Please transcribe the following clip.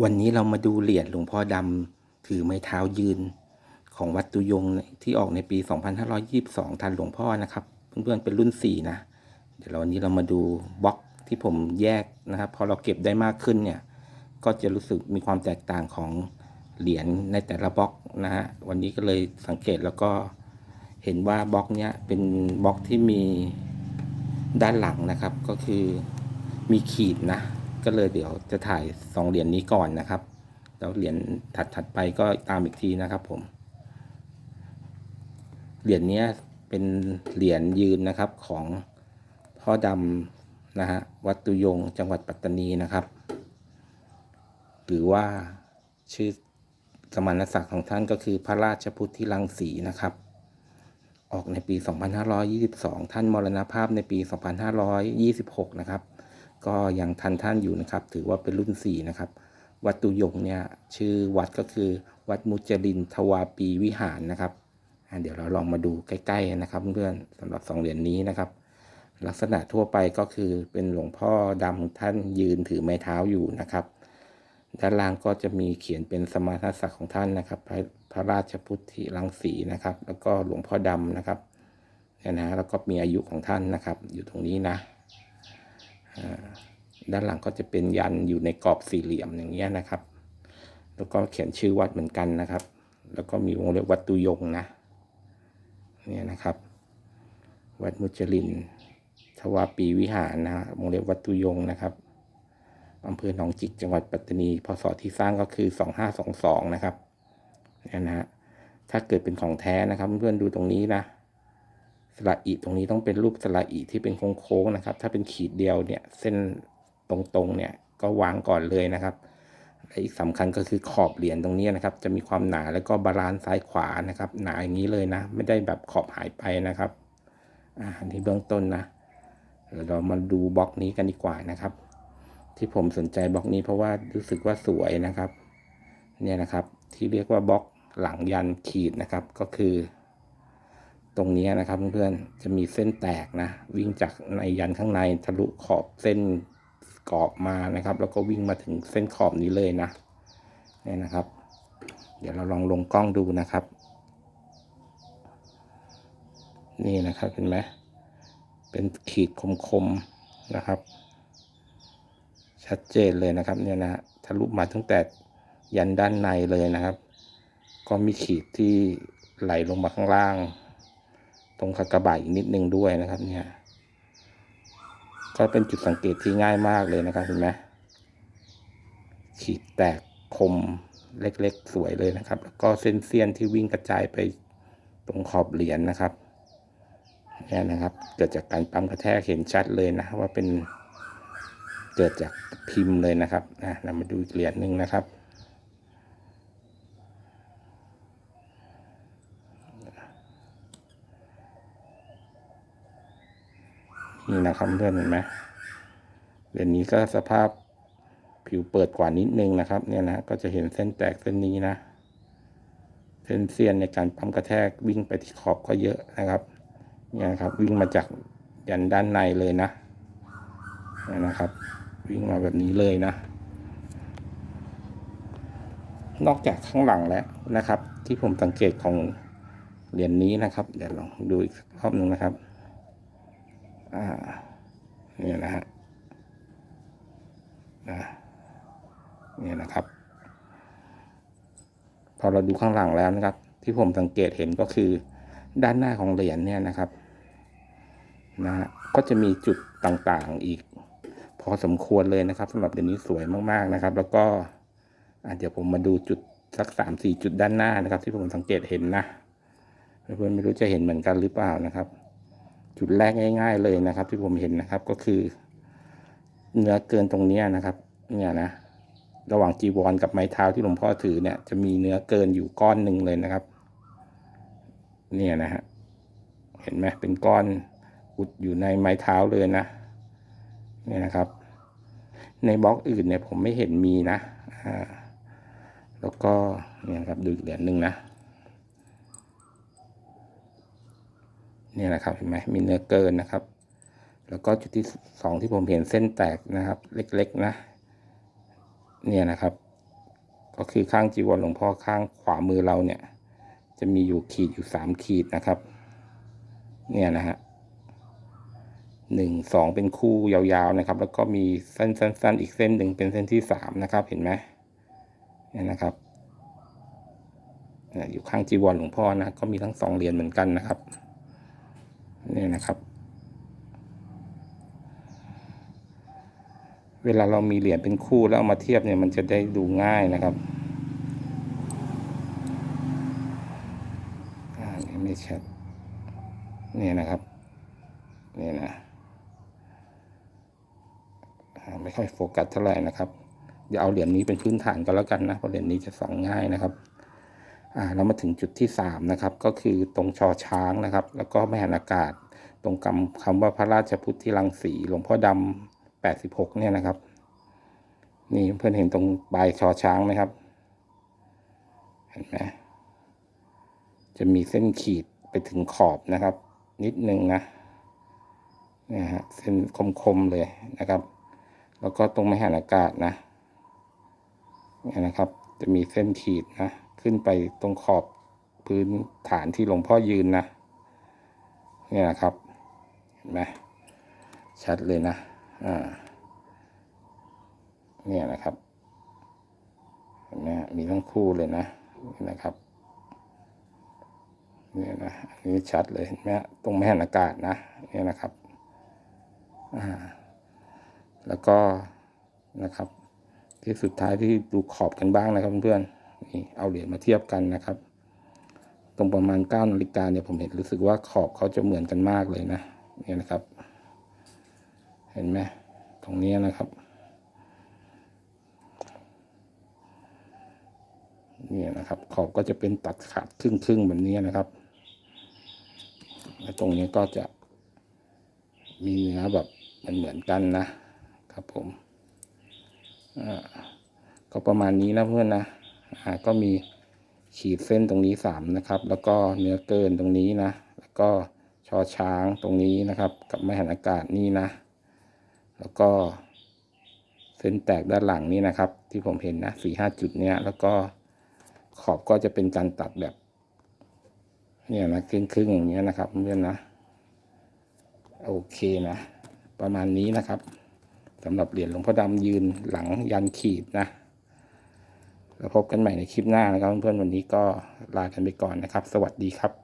วันนี้เรามาดูเหรียญหลวงพ่อดำถือไม้เท้ายืน ของวัดตุยงที่ออกในปี 2522 ทันหลวงพ่อนะครับเพื่อนๆเป็นรุ่น 4 นะ เดี๋ยววันนี้เรามาดูบล็อกที่ผมแยกนะครับ พอเราเก็บได้มากขึ้นเนี่ย ก็จะรู้สึกมีความแตกต่างของเหรียญในแต่ละบล็อกนะฮะวันนี้ก็เลยสังเกตแล้วก็เห็นว่าบล็อกเนี้ยเป็นบล็อกที่มีด้านหลังนะครับ ก็คือมีขีดนะ ก็เลยเดี๋ยวจะถ่ายสองเหรียญนี้ก่อนนะครับ แล้วเหรียญถัดๆไปก็ตามอีกทีนะครับผม เหรียญนี้เป็นเหรียญยืนนะครับของพ่อดำนะฮะวัดตุยงจังหวัดปัตตานีนะครับ หรือว่าชื่อสมณศักดิ์ของท่านก็คือพระราชพุทธิรังสีนะครับ ออกในปี 2522 ท่านมรณภาพในปี 2526 นะครับ ก็ยังทันท่านอยู่นะครับ ถือว่าเป็นรุ่น 4 นะครับ วัดตุยงเนี่ยชื่อวัดก็คือวัดมุจลินทวาปีวิหารนะครับเดี๋ยวเราลองมาดูใกล้ๆนะครับเพื่อนสำหรับสองเหรียญนี้นะครับ ลักษณะทั่วไปก็คือเป็นหลวงพ่อดำท่านยืนถือไม้เท้าอยู่นะครับ ด้านล่างก็จะมีเขียนเป็นสมาณศักดิ์ของท่านนะครับ พระพระราชพุทธิรังสีนะครับ แล้วก็หลวงพ่อดำนะครับเนี่ยนะแล้วก็มีอายุของท่านนะครับ อยู่ตรงนี้นะ ด้านหลังก็จะเป็นยันอยู่ในกรอบสี่เหลี่ยมอย่างเงี้ยนะครับ แล้วก็เขียนชื่อวัดเหมือนกันนะครับ แล้วก็มีวงเล็บวัดตุยงนะเนี่ยนะครับ วัดมุจลินทวาปีวิหารนะวงเล็บวัดตุยงนะครับอำเภอหนองจิกจังหวัดปัตตานี พศที่สร้างก็คือ 2522 นะครับเนี่ยนะฮะถ้าเกิดเป็นของแท้นะครับ เพื่อนดูตรงนี้นะ สระอีตรงนี้ต้องเป็นรูปสระอีที่เป็นโค้งๆนะครับ ถ้าเป็นขีดเดียวเนี่ยเส้นตรงๆเนี่ยก็วางก่อนเลยนะครับและอีกสำคัญก็คือขอบเหรียญตรงนี้นะครับ จะมีความหนาแล้วก็บาลานซ์ซ้ายขวานะครับ หนาอย่างนี้เลยนะ ไม่ได้แบบขอบหายไปนะครับอ่าอันนี้เบื้องต้นนะเดี๋ยวเรามาดูบล็อกนี้กันดีกว่านะครับ ที่ผมสนใจบล็อกนี้เพราะว่ารู้สึกว่าสวยนะครับ เนี่ยนะครับที่เรียกว่าบล็อกหลังยันขีดนะครับก็คือ ตรงนี้นะครับเพื่อนๆจะมีเส้นแตกนะ วิ่งจากในยันข้างในทะลุขอบเส้นกรอบมานะครับ แล้วก็วิ่งมาถึงเส้นขอบนี้เลยนะนี่นะครับ เดี๋ยวเราลองลงกล้องดูนะครับ นี่นะครับเห็นไหมเป็นขีดคมๆนะครับ ชัดเจนเลยนะครับเนี่ยนะทะลุมาตั้งแต่ยันด้านในเลยนะครับ ก็มีขีดที่ไหลลงมาข้างล่าง ตรงขากระบะอีกนิดนึงด้วยนะครับ เนี่ย ก็เป็นจุดสังเกตที่ง่ายมากเลยนะครับเห็นไหมขีดแตกคมเล็กๆ สวยเลยนะครับ แล้วก็เส้นเสี้ยนที่วิ่งกระจายไปตรงขอบเหรียญนะครับเนี่ยนะครับ เกิดจากการปั๊มกระแทกเห็นชัดเลยนะ ว่าเป็นเกิดจากพิมพ์เลยนะครับนะเรามาดูเหรียญหนึ่งนะครับ นี่นะครับเพื่อนเห็นไหมเหรียญนี้ก็สภาพผิวเปิดกว่านิดนึงนะครับ เนี่ยนะก็จะเห็นเส้นแตกเส้นนี้นะเส้นเสี้ยนในการปั๊มกระแทกวิ่งไปที่ขอบก็เยอะนะครับ เนี่ยนะครับ วิ่งมาจากยันด้านในเลยนะนนะครับ วิ่งมาแบบนี้เลยนะ นอกจากข้างหลังแล้วนะครับ ที่ผมสังเกตของเหรียญนี้นะครับ เดี๋ยวลองดูอีกรอบหนึ่งนะครับ อ่านี่นะฮะนะนี่นะครับ พอเราดูข้างหลังแล้วนะครับ ที่ผมสังเกตเห็นก็คือ ด้านหน้าของเหรียญเนี่ยนะครับนะฮะก็จะมีจุดต่างๆอีก พอสมควรเลยนะครับสำหรับเหรียญนี้สวยมากๆนะครับ แล้วก็เดี๋ยวผมมาดูจุดสักสามสี่จุดด้านหน้านะครับ ที่ผมสังเกตเห็นนะเพื่อนๆไม่รู้จะเห็นเหมือนกันหรือเปล่านะครับ จุดแรกง่าย ๆ เลยนะครับ ที่ผมเห็นนะครับก็คือ เนื้อเกินตรงนี้นะครับ เนี่ยนะระหว่างจีวรกับไม้เท้าที่หลวงพ่อถือเนี่ยจะมีเนื้อเกินอยู่ก้อนหนึ่งเลยนะครับ เนี่ยนะฮะเห็นไหมเป็นก้อนอุดอยู่ในไม้เท้าเลยนะเนี่ยนะครับ ในบล็อกอื่นเนี่ยผมไม่เห็นมีนะอ่าแล้วก็เนี่ยครับดูอีกเหรียญหนึ่งนะ เนี่ยนะครับเห็นไหมมีเนื้อเกินนะครับ แล้วก็จุดที่สองที่ผมเห็นเส้นแตกนะครับ เล็กๆนะ เนี่ยนะครับ ก็คือข้างจีวรหลวงพ่อข้างขวามือเราเนี่ย จะมีอยู่ขีดอยู่สามขีดนะครับ เนี่ยนะฮะหนึ่งสองเป็นคู่ยาวๆนะครับ แล้วก็มีเส้นสั้น ๆ อีกเส้นหนึ่งเป็นเส้นที่สามนะครับ เห็นไหมเนี่ยนะครับอยู่ข้างจีวรหลวงพ่อนะก็มีทั้งสองเหรียญเหมือนกันนะครับ นี่ยนะครับ เวลาเรามีเหรียญเป็นคู่แล้วเอามาเทียบเนี่ยมันจะได้ดูง่ายนะครับอ่านี่ไม่ชัดเนี่ยนะครับเนี่ยนะไม่ค่อยโฟกัสเท่าไหร่นะครับอย่าเอาเหรียญนี้เป็นพื้นฐานก็แล้วกันนะเพราะเหรียญนี้จะส่องง่ายนะครับ อ่าเรามาถึงจุดที่สามนะครับ ก็คือตรงชอช้างนะครับ แล้วก็แม่นอากาศ ตรงคำคำว่าพระราชพุทธิรังสีหลวงพ่อดำแปดสิบหกเนี่ยนะครับ นี่เพื่อนเห็นตรงปลายชอช้างไหมครับ เห็นไหมจะมีเส้นขีดไปถึงขอบนะครับ นิดนึงนะเนี่ยฮะเส้นคมๆเลยนะครับ แล้วก็ตรงมหานอากาศนะเนี่ยนะครับ จะมีเส้นขีดนะ ขึ้นไปตรงขอบพื้นฐานที่หลวงพ่อยืนนะ เนี่ยนะครับเห็นไหมชัดเลยนะอ่าเนี่ยนะครับเห็นไหมมีทั้งคู่เลยนะนี่นะครับเนี่ยนะอันนี้ชัดเลยเห็นไหมตรงแม่นอากาศนะเนี่ยนะครับอ่าแล้วก็นะครับ ที่สุดท้ายที่ดูขอบกันบ้างนะครับเพื่อนๆ นี่เอาเหรียญมาเทียบกันนะครับ ตรงประมาณเก้านาฬิกาเนี่ยผมเห็นรู้สึกว่าขอบเขาจะเหมือนกันมากเลยนะเนี่ยนะครับ เห็นไหมตรงนี้นะครับเนี่ยนะครับ ขอบก็จะเป็นตัดขาดครึ่งครึ่งแบบนี้นะครับและตรงนี้ก็จะมีเนื้อแบบมันเหมือนกันนะครับผมก็ประมาณนี้นะเพื่อนนะ ก็มีขีดเส้นตรงนี้สามนะครับ แล้วก็เนื้อเกินตรงนี้นะ แล้วก็ชอช้างตรงนี้นะครับ กับไม้หันอากาศนี่นะ แล้วก็เส้นแตกด้านหลังนี่นะครับ ที่ผมเห็นนะสี่ห้าจุดเนี้ยแล้วก็ขอบก็จะเป็นการตัดแบบ เนี่ยนะครึ่งครึ่งอย่างเงี้ยนะครับเพื่อนนะโอเคนะ ประมาณนี้นะครับสำหรับเหรียญหลวงพ่อดำยืนหลังยันขีดนะ แล้วพบกันใหม่ในคลิปหน้านะครับเพื่อนๆวันนี้ก็ลากันไปก่อนนะครับ สวัสดีครับ